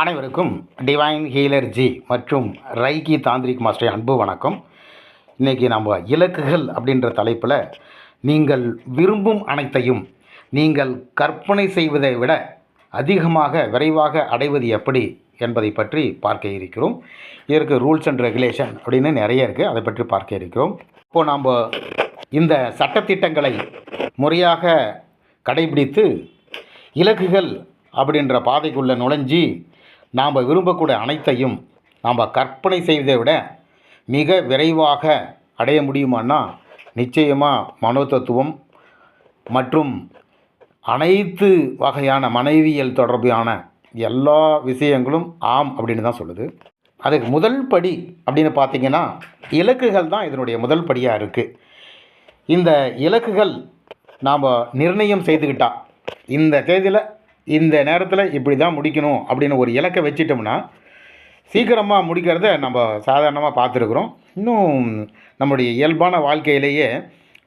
அனைவருக்கும் divine healer G மற்றும் ரைகி tantric master அன்பு வணக்கம். இன்றைக்கி நம்ம இலக்குகள் அப்படின்ற தலைப்பில் நீங்கள் விரும்பும் அனைத்தையும் நீங்கள் கற்பனை செய்வதை விட அதிகமாக விரைவாக அடைவது எப்படி என்பதை பற்றி பார்க்க இருக்கிறோம். இதற்கு ரூல்ஸ் அண்ட் ரெகுலேஷன் அப்படின்னு நிறைய இருக்குது அதை பற்றி பார்க்க இருக்கிறோம். இப்போது நாம் இந்த சட்டத்திட்டங்களை முறையாக கடைபிடித்து இலக்குகள் அப்படின்ற பாதைக்குள்ளே நுழைஞ்சி நாம் விரும்பக்கூடிய அனைத்தையும் நாம் கற்பனை செய்வதை விட மிக விரைவாக அடைய முடியுமான்னா நிச்சயமாக மனோதத்துவம் மற்றும் அனைத்து வகையான மனைவியல் தொடர்பான எல்லா விஷயங்களும் ஆம் அப்படின்னு தான் சொல்லுது. அதுக்கு முதல் படி அப்படின்னு பார்த்தீங்கன்னா இலக்குகள் தான் இதனுடைய முதல் படியாக இருக்குது இந்த இலக்குகள் நாம் நிர்ணயம் செய்துக்கிட்டால் இந்த தேதியில் இந்த நேரத்தில் இப்படி தான் முடிக்கணும் அப்படின்னு ஒரு இலக்கை வச்சிட்டோம்னா சீக்கிரமாக முடிக்கிறத நம்ம சாதாரணமாக பார்த்துருக்குறோம். இன்னும் நம்முடைய இயல்பான வாழ்க்கையிலேயே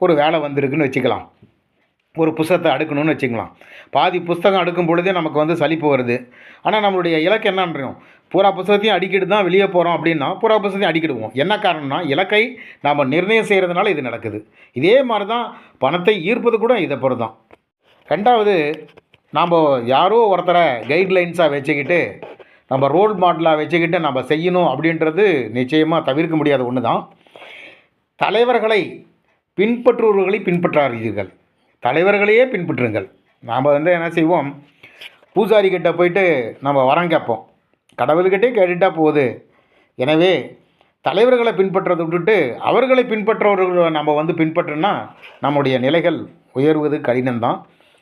ஒரு வேலை வந்திருக்குன்னு வச்சுக்கலாம். ஒரு புஸ்தகத்தை அடுக்கணும்னு வச்சுக்கலாம். பாதி புஸ்தகம் அடுக்கும் பொழுதே நமக்கு வந்து சலிப்பு வருது. ஆனால் நம்மளுடைய இலக்கு என்னன்றோம். பூரா புஸ்தகத்தையும் அடிக்கிட்டு தான் வெளியே போகிறோம் அப்படின்னா பூரா புஸ்தகத்தையும் அடிக்கிடுவோம். என்ன காரணம்னா இலக்கை நாம் நிர்ணயம் செய்கிறதுனால இது நடக்குது. இதே மாதிரி தான் பணத்தை ஈர்ப்பது கூட இதை பொறுத்தான் ரெண்டாவது நாம் யாரோ ஒருத்தரை கைட்லைன்ஸாக வச்சுக்கிட்டு நம்ம ரோல் மாடலாக வச்சுக்கிட்டு நம்ம செய்யணும் அப்படின்றது நிச்சயமாக தவிர்க்க முடியாத ஒன்று தான் தலைவர்களை பின்பற்றுபவர்களை பின்பற்றாதீர்கள். தலைவர்களையே பின்பற்றுங்கள். நாம் வந்து என்ன செய்வோம்? பூசாரி கிட்டே போயிட்டு நம்ம வரம் கேட்போம். கடவுள்கிட்டே கேட்டுட்டால் போகுது. எனவே தலைவர்களை பின்பற்றதை விட்டுட்டு அவர்களை பின்பற்றவர்களை நம்ம வந்து பின்பற்றினா நம்முடைய நிலைகள் உயர்வது கடினம்தான்.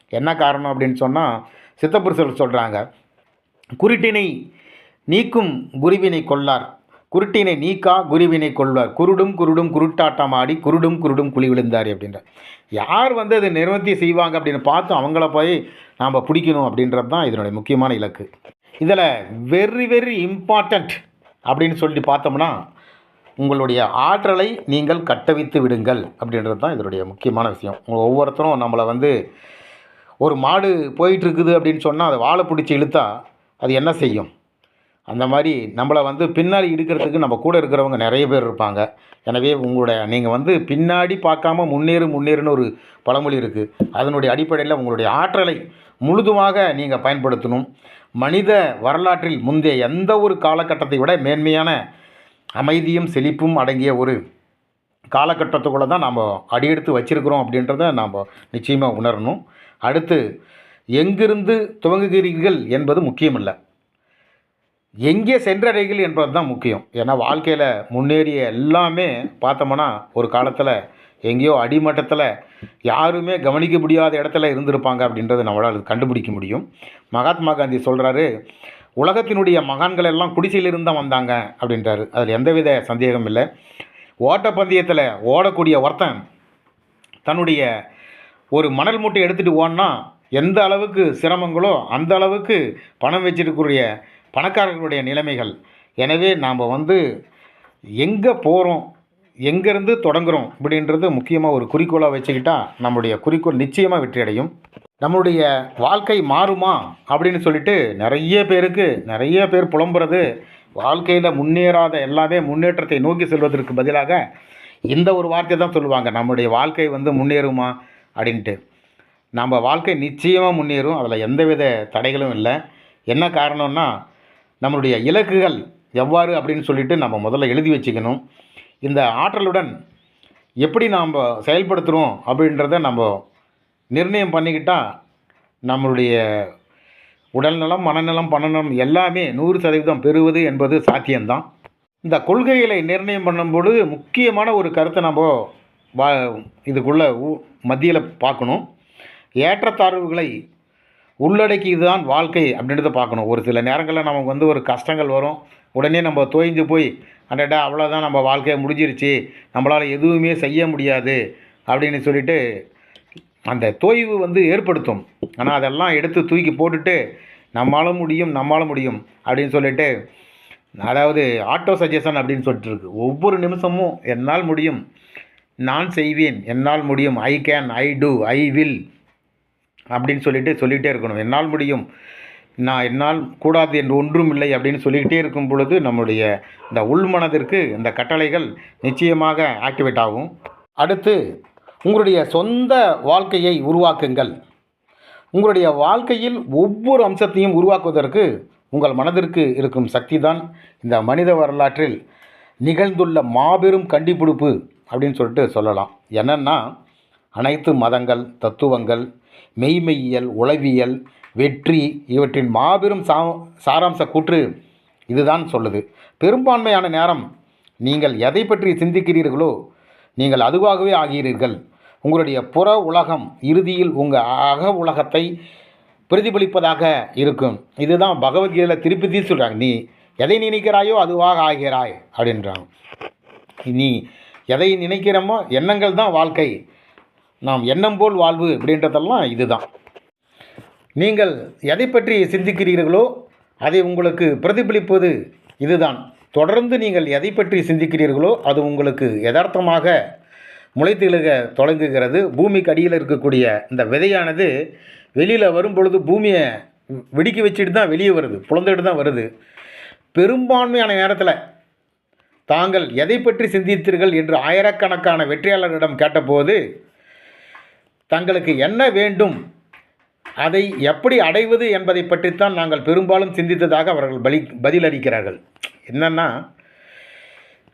என்ன காரணம் அப்படின்னு சொன்னால் சித்தப்புருஷர் சொல்கிறாங்க குருட்டினை நீக்கும் குருவினை கொள்ளார். குருட்டினை நீக்கா குருவினை கொள்வார். குருடும் குருடும் குருட்டாட்டம் ஆடி குருடும் குருடும் குழி விழுந்தார் அப்படின்ற. யார் வந்து அதை நிர்வத்தி செய்வாங்க அப்படின்னு பார்த்து அவங்கள போய் நாம் பிடிக்கணும் அப்படின்றது தான் இதனுடைய முக்கியமான இலக்கு. இதில் வெரி வெரி இம்பார்ட்டண்ட் அப்படின்னு சொல்லி பார்த்தோம்னா உங்களுடைய ஆற்றலை நீங்கள் கட்டவித்து விடுங்கள் அப்படின்றது தான் இதனுடைய முக்கியமான விஷயம். ஒவ்வொருத்தரும் நம்மளை வந்து ஒரு மாடு போயிட்டுருக்குது அப்படின்னு சொன்னால் அதை வாழை பிடிச்சி இழுத்தா அது என்ன செய்யும்? அந்த மாதிரி நம்மளை வந்து பின்னாடி இழுக்கிறதுக்கு நம்ம கூட இருக்கிறவங்க நிறைய பேர் இருப்பாங்க. எனவே உங்களுடைய நீங்கள் வந்து பின்னாடி பார்க்காம முன்னேறு முன்னேறுன்னு ஒரு பழமொழி இருக்குது அதனுடைய அடிப்படையில் உங்களுடைய ஆற்றலை முழுதுமாக நீங்கள் பயன்படுத்தணும். மனித வரலாற்றில் முந்தைய எந்த ஒரு காலகட்டத்தை விட மேன்மையான அமைதியும் செழிப்பும் அடங்கிய ஒரு காலகட்டத்துக்குள்ளே தான் நாம் அடியெடுத்து வச்சிருக்கிறோம் அப்படின்றத நாம் நிச்சயமாக உணரணும். அடுத்து எங்கிருந்து துவங்குகிறீர்கள் என்பது முக்கியமில்ல. எங்கே சென்றடைகள் என்பது தான் முக்கியம். ஏன்னா வாழ்க்கையில் முன்னேறிய எல்லாமே பார்த்தோம்னா ஒரு காலத்தில் எங்கேயோ அடிமட்டத்தில் யாருமே கவனிக்க முடியாத இடத்துல இருந்திருப்பாங்க அப்படின்றத நம்மளால் கண்டுபிடிக்க முடியும். மகாத்மா காந்தி சொல்கிறாரு உலகத்தினுடைய மகான்கள் எல்லாம் குடிசையிலிருந்து தான் வந்தாங்க அப்படின்றாரு. அதில் எந்தவித சந்தேகம் இல்லை. ஓட்டப்பந்தயத்தில் ஓடக்கூடிய ஒருத்தன் தன்னுடைய ஒரு மணல் மூட்டை எடுத்துகிட்டு ஓன்னா எந்த அளவுக்கு சிரமங்களோ அந்த அளவுக்கு பணம் வச்சிருக்கக்கூடிய பணக்காரர்களுடைய நிலைமைகள். எனவே நாம் வந்து எங்கே போகிறோம் எங்கேருந்து தொடங்குறோம் அப்படின்றது முக்கியமாக ஒரு குறிக்கோளாக வச்சுக்கிட்டால் நம்முடைய குறிக்கோள் நிச்சயமாக வெற்றி அடையும் நம்மளுடைய வாழ்க்கை மாறுமா அப்படின்னு சொல்லிட்டு நிறைய பேருக்கு நிறைய பேர் புலம்புறது வாழ்க்கையில் முன்னேறாத எல்லாமே முன்னேற்றத்தை நோக்கி செல்வதற்கு பதிலாக இந்த ஒரு வார்த்தை தான் சொல்லுவாங்க. நம்முடைய வாழ்க்கை வந்து முன்னேறுமா அப்படின்ட்டு. நம்ம வாழ்க்கை நிச்சயமாக முன்னேறும். அதில் எந்தவித தடைகளும் இல்லை. என்ன காரணம்னா நம்மளுடைய இலக்குகள் எவ்வாறு அப்படின்னு சொல்லிட்டு நம்ம முதல்ல எழுதி வச்சுக்கணும். இந்த ஆற்றலுடன் எப்படி நாம் செயல்படுத்துகிறோம் அப்படின்றத நம்ம நிர்ணயம் பண்ணிக்கிட்டால் நம்மளுடைய உடல்நலம் மனநலம் பணநலம் எல்லாமே நூறு சதவீதம் பெறுவது என்பது சாத்தியம்தான். இந்த கொள்கைகளை நிர்ணயம் பண்ணும்பொழுது முக்கியமான ஒரு கருத்தை நம்ம வா இதுக்குள்ளே மத்தியில் பார்க்கணும். ஏற்றத்தாழ்வுகளை உள்ளடக்கியது தான் வாழ்க்கை அப்படின்றத பார்க்கணும். ஒரு சில நேரங்களில் நமக்கு வந்து ஒரு கஷ்டங்கள் வரும். உடனே நம்ம தோய்ந்து போய் அடடா அவ்வளோதான் நம்ம வாழ்க்கையை முடிஞ்சிருச்சு. நம்மளால் எதுவுமே செய்ய முடியாது அப்படின்னு சொல்லிட்டு அந்த தோய்வு வந்து ஏற்படுத்தும். ஆனால் அதெல்லாம் எடுத்து தூக்கி போட்டுட்டு நம்மளால் முடியும் நம்மளால் முடியும் அப்படின்னு சொல்லிட்டு அதாவது ஆட்டோ சஜஷன் அப்படின்னு சொல்லிட்டு இருக்கு. ஒவ்வொரு நிமிஷமும் என்னால் முடியும். நான் செய்வேன் என்னால் முடியும் I can I do I will அப்படின்னு சொல்லிட்டு சொல்லிகிட்டே இருக்கணும். என்னால் முடியும். நான் என்னால் கூடாது என்று ஒன்றும் இல்லை அப்படின்னு சொல்லிக்கிட்டே இருக்கும் பொழுது நம்முடைய இந்த உள்மனதிற்கு இந்த கட்டளைகள் நிச்சயமாக ஆக்டிவேட் ஆகும். அடுத்து உங்களுடைய சொந்த வாழ்க்கையை உருவாக்குங்கள். உங்களுடைய வாழ்க்கையில் ஒவ்வொரு அம்சத்தையும் உருவாக்குவதற்கு உங்கள் மனதிற்கு இருக்கும் சக்தி தான் இந்த மனித வரலாற்றில் நிகழ்ந்துள்ள மாபெரும் கண்டுபிடிப்பு அப்படின்னு சொல்லிட்டு சொல்லலாம். என்னென்னா அனைத்து மதங்கள் தத்துவங்கள் மெய்மெய்யியல் உளவியல் வெற்றி இவற்றின் மாபெரும் சா சாராம்ச கூற்று இதுதான் சொல்லுது. பெரும்பான்மையான நேரம் நீங்கள் எதை பற்றி சிந்திக்கிறீர்களோ நீங்கள் அதுவாகவே ஆகிறீர்கள். உங்களுடைய புற உலகம் இறுதியில் உங்கள் அக உலகத்தை பிரதிபலிப்பதாக இருக்கும். இதுதான் பகவத்கீதையில் திருப்பி தீ சொல்கிறாங்க நீ எதை நினைக்கிறாயோ அதுவாக ஆகிறாய் அப்படின்றாங்க. நீ எதை நினைக்கிறோமோ எண்ணங்கள் தான் வாழ்க்கை. நாம் எண்ணம் போல் வாழ்வு அப்படின்றதெல்லாம் இதுதான். நீங்கள் எதை பற்றி சிந்திக்கிறீர்களோ அதை உங்களுக்கு பிரதிபலிப்பது இதுதான். தொடர்ந்து நீங்கள் எதை பற்றி சிந்திக்கிறீர்களோ அது உங்களுக்கு யதார்த்தமாக முளைத்தெழுக தொடங்குகிறது. பூமிக்கு அடியில் இருக்கக்கூடிய இந்த விதையானது வெளியில் வரும் பொழுது பூமியை வெடிக்க வச்சுட்டு தான் வெளியே வருது புலந்துட்டு தான் வருது. பெரும்பான்மையான நேரத்தில் தாங்கள் எதை பற்றி சிந்தித்தீர்கள் என்று ஆயிரக்கணக்கான வெற்றியாளர்களிடம் கேட்டபோது தங்களுக்கு என்ன வேண்டும்? அதை எப்படி அடைவது என்பதை பற்றித்தான் நாங்கள் பெரும்பாலும் சிந்தித்ததாக அவர்கள் பலி பதிலளிக்கிறார்கள். என்னென்னா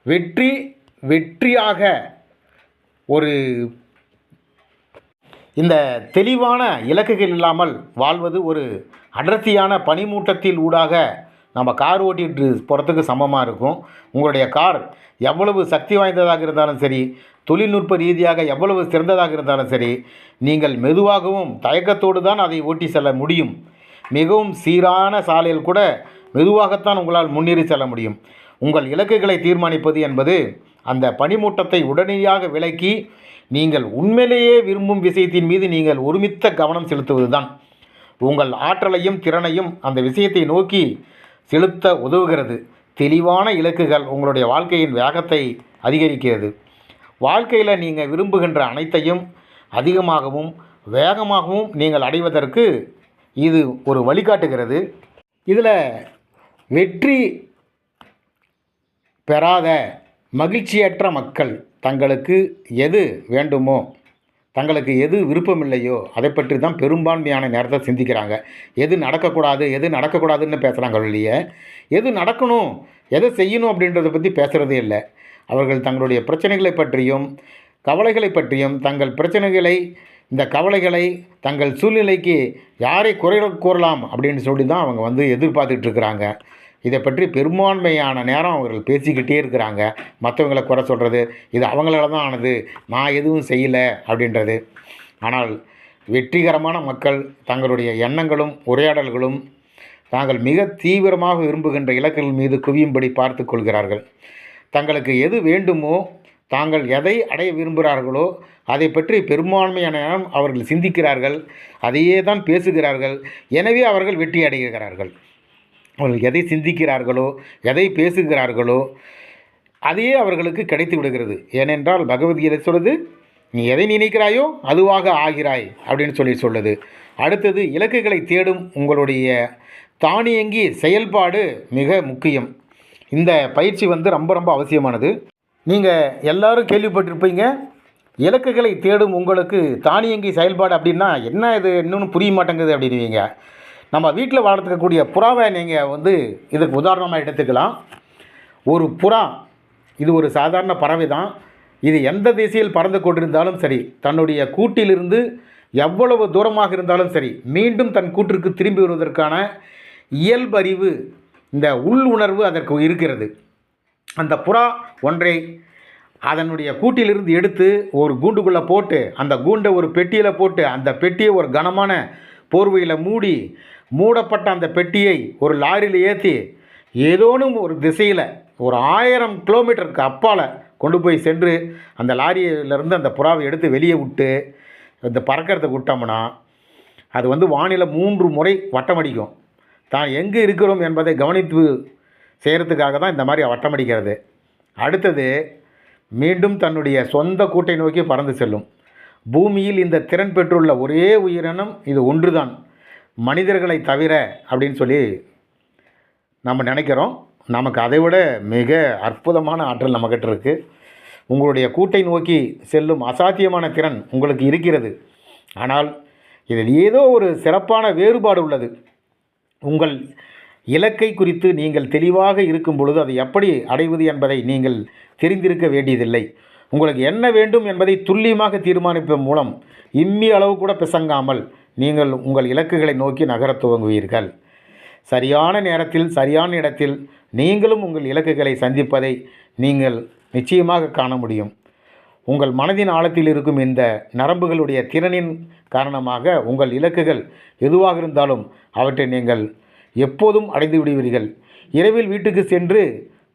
வெற்றி வெற்றியாக ஒரு இந்த தெளிவான இலக்குகள் இல்லாமல் வாழ்வது ஒரு அடர்த்தியான பனிமூட்டத்தில் ஊடாக நம்ம கார் ஓட்டிகிட்டு போகிறதுக்கு சமமாக இருக்கும். உங்களுடைய கார் எவ்வளவு சக்தி வாய்ந்ததாக இருந்தாலும் சரி தொழில்நுட்ப ரீதியாக எவ்வளவு சிறந்ததாக இருந்தாலும் சரி நீங்கள் மெதுவாகவும் தயக்கத்தோடு தான் அதை ஓட்டி செல்ல முடியும். மிகவும் சீரான சாலையில் கூட மெதுவாகத்தான் உங்களால் முன்னேறி செல்ல முடியும். உங்கள் இலக்குகளை தீர்மானிப்பது என்பது அந்த பனிமூட்டத்தை உடனடியாக விலக்கி நீங்கள் உண்மையிலேயே விரும்பும் விஷயத்தின் மீது நீங்கள் ஒருமித்த கவனம் செலுத்துவது தான் உங்கள் ஆற்றலையும் திறனையும் அந்த விஷயத்தை நோக்கி செலுத்த உதவுகிறது. தெளிவான இலக்குகள் உங்களுடைய வாழ்க்கையின் வேகத்தை அதிகரிக்கிறது. வாழ்க்கையில் நீங்கள் விரும்புகின்ற அனைத்தையும் அதிகமாகவும் வேகமாகவும் நீங்கள் அடைவதற்கு இது ஒரு வழிகாட்டுகிறது. இதில் வெற்றி பெறாத மகிழ்ச்சியற்ற மக்கள் தங்களுக்கு எது வேண்டுமோ தங்களுக்கு எது விருப்பமில்லையோ அதை பற்றி தான் பெரும்பான்மையான நேரத்தை சிந்திக்கிறாங்க. எது நடக்கக்கூடாது எது நடக்கக்கூடாதுன்னு பேசுகிறாங்க இல்லையே எது நடக்கணும் எதை செய்யணும் அப்படின்றத பற்றி பேசுகிறதே இல்லை. அவர்கள் தங்களுடைய பிரச்சனைகளை பற்றியும் கவலைகளை பற்றியும் தங்கள் பிரச்சனைகளை இந்த கவலைகளை தங்கள் சூழ்நிலைக்கு யாரை குறை கூறலாம் அப்படின்னு சொல்லி தான் அவங்க வந்து எதிர்பார்த்துட்ருக்குறாங்க இதை பற்றி பெரும்பான்மையான நேரம் அவர்கள் பேசிக்கிட்டே இருக்கிறாங்க. மற்றவங்களை குறை சொல்கிறது இது அவங்களால தான் ஆனது நான் எதுவும் செய்யலை அப்படின்றது. ஆனால் வெற்றிகரமான மக்கள் தங்களுடைய எண்ணங்களும் உரையாடல்களும் தாங்கள் மிக தீவிரமாக விரும்புகின்ற இலக்குகள் மீது குவியும்படி பார்த்து கொள்கிறார்கள். தங்களுக்கு எது வேண்டுமோ தாங்கள் எதை அடைய விரும்புகிறார்களோ அதை பற்றி பெரும்பான்மையான நேரம் அவர்கள் சிந்திக்கிறார்கள் அதையே தான் பேசுகிறார்கள். எனவே அவர்கள் வெற்றி அடைகிறார்கள். அவர்கள் எதை சிந்திக்கிறார்களோ எதை பேசுகிறார்களோ அதையே அவர்களுக்கு கிடைத்து விடுகிறது. ஏனென்றால் பகவத்கீதை சொல்லுது நீ எதை நினைக்கிறாயோ அதுவாக ஆகிறாய் அப்படின்னு சொல்லி சொல்லுது. அடுத்தது இலக்குகளை தேடும் உங்களுடைய தானியங்கி செயல்பாடு மிக முக்கியம். இந்த பயிற்சி வந்து ரொம்ப ரொம்ப அவசியமானது. நீங்கள் எல்லாரும் கேள்விப்பட்டிருப்பீங்க இலக்குகளை தேடும் உங்களுக்கு தானியங்கி செயல்பாடு அப்படின்னா என்ன இது? இன்னொன்று புரிய மாட்டேங்குது அப்படின்வீங்க நம்ம வீட்டில் வளர்த்துக்கக்கூடிய புறாவை நீங்கள் வந்து இதுக்கு உதாரணமாக எடுத்துக்கலாம். ஒரு புறா இது ஒரு சாதாரண பறவை தான். இது எந்த திசையில் பறந்து கொண்டிருந்தாலும் சரி தன்னுடைய கூட்டிலிருந்து எவ்வளவு தூரமாக இருந்தாலும் சரி மீண்டும் தன் கூட்டிற்கு திரும்பி வருவதற்கான இயல்பறிவு இந்த உள் உணர்வு அதற்கு இருக்கிறது. அந்த புறா ஒன்றை அதனுடைய கூட்டிலிருந்து எடுத்து ஒரு கூண்டுக்குள்ளே போட்டு அந்த கூண்டை ஒரு பெட்டியில் போட்டு அந்த பெட்டியை ஒரு கனமான போர்வையில் மூடி மூடப்பட்ட அந்த பெட்டியை ஒரு லாரியில் ஏற்றி ஏதோனும் ஒரு திசையில் ஒரு ஆயிரம் கிலோமீட்டருக்கு அப்பால் கொண்டு போய் சென்று அந்த லாரியிலேருந்து அந்த புறாவை எடுத்து வெளியே விட்டு இந்த பறக்கிறதுக்கு விட்டோம்னா அது வந்து வானிலை மூன்று முறை வட்டமடிக்கும். தான் எங்கே இருக்கிறோம் என்பதை கவனித்து செய்கிறதுக்காக தான் இந்த மாதிரி வட்டமடிக்கிறது. அடுத்தது மீண்டும் தன்னுடைய சொந்த கூட்டை நோக்கி பறந்து செல்லும். பூமியில் இந்த திறன் பெற்றுள்ள ஒரே உயிரினம் இது ஒன்றுதான். மனிதர்களை தவிர அப்படின்னு சொல்லி நம்ம நினைக்கிறோம். நமக்கு அதை விட மிக அற்புதமான ஆற்றல் நம்மக்கிட்ட இருக்குது உங்களுடைய கூட்டை நோக்கி செல்லும் அசாத்தியமான திறன் உங்களுக்கு இருக்கிறது. ஆனால் இதில் ஏதோ ஒரு சிறப்பான வேறுபாடு உள்ளது. உங்கள் இலக்கை குறித்து நீங்கள் தெளிவாக இருக்கும் பொழுது அதை எப்படி அடைவது என்பதை நீங்கள் தெரிந்திருக்க வேண்டியதில்லை. உங்களுக்கு என்ன வேண்டும் என்பதை துல்லியமாக தீர்மானிப்பதன் மூலம் இம்மி அளவு கூட பிசங்காமல் நீங்கள் உங்கள் இலக்குகளை நோக்கி நகரத் துவங்குவீர்கள். சரியான நேரத்தில் சரியான இடத்தில் நீங்களும் உங்கள் இலக்குகளை சந்திப்பதை நீங்கள் நிச்சயமாக காண முடியும். உங்கள் மனதின் ஆழத்தில் இருக்கும் இந்த நரம்புகளுடைய திறனின் காரணமாக உங்கள் இலக்குகள் எதுவாக இருந்தாலும் அவற்றை நீங்கள் எப்போதும் அடைந்து விடுவீர்கள். இரவில் வீட்டுக்கு சென்று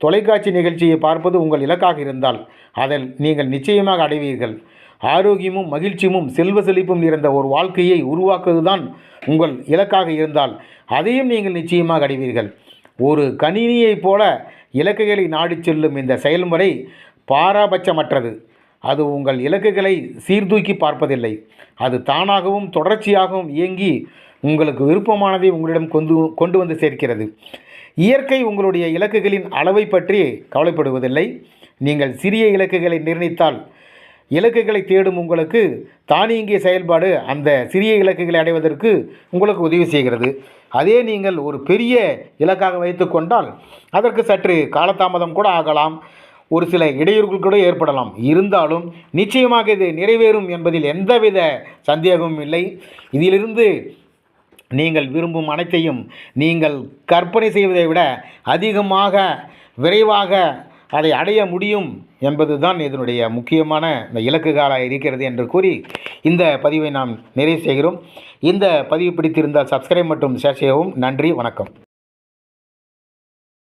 தொலைக்காட்சி நிகழ்ச்சியை பார்ப்பது உங்கள் இலக்காக இருந்தால் அதில் நீங்கள் நிச்சயமாக அடைவீர்கள். ஆரோக்கியமும் மகிழ்ச்சியும் செல்வ செழிப்பும் நிறைந்த ஒரு வாழ்க்கையை உருவாக்குவதுதான் உங்கள் இலக்காக இருந்தால் அதையும் நீங்கள் நிச்சயமாக அடைவீர்கள். ஒரு கணினியைப் போல இலக்குகளை நாடிச் செல்லும் இந்த செயல்முறை பாராபட்சமற்றது. அது உங்கள் இலக்குகளை சீர்தூக்கி பார்ப்பதில்லை. அது தானாகவும் தொடர்ச்சியாகவும் இயங்கி உங்களுக்கு விருப்பமானதை உங்களிடம் கொண்டு கொண்டு வந்து சேர்க்கிறது. இயற்கை உங்களுடைய இலக்குகளின் அளவை பற்றி கவலைப்படுவதில்லை. நீங்கள் சிறிய இலக்குகளை நிர்ணயித்தால் இலக்குகளை தேடும் உங்களுக்கு தானியங்கிய செயல்பாடு அந்த சிறிய இலக்குகளை அடைவதற்கு உங்களுக்கு உதவி செய்கிறது. அதே நீங்கள் ஒரு பெரிய இலக்காக வைத்துக்கொண்டால் அதற்கு சற்று காலதாமதம் கூட ஆகலாம். ஒரு சில இடையூறுகள் கூட ஏற்படலாம். இருந்தாலும் நிச்சயமாக இது நிறைவேறும் என்பதில் எந்தவித சந்தேகமும் இல்லை. இதிலிருந்து நீங்கள் விரும்பும் அனைத்தையும் நீங்கள் கற்பனை செய்வதை விட அதிகமாக விரைவாக அதை அடைய முடியும். என்பது தான் இதனுடைய முக்கியமான இந்த இலக்குகளாக இருக்கிறது என்று கூறி இந்த பதிவை நாம் நிறைவு செய்கிறோம். இந்த பதிவு பிடித்திருந்தால் சப்ஸ்கிரைப் மற்றும் ஷேர் செய்யவும். நன்றி வணக்கம்.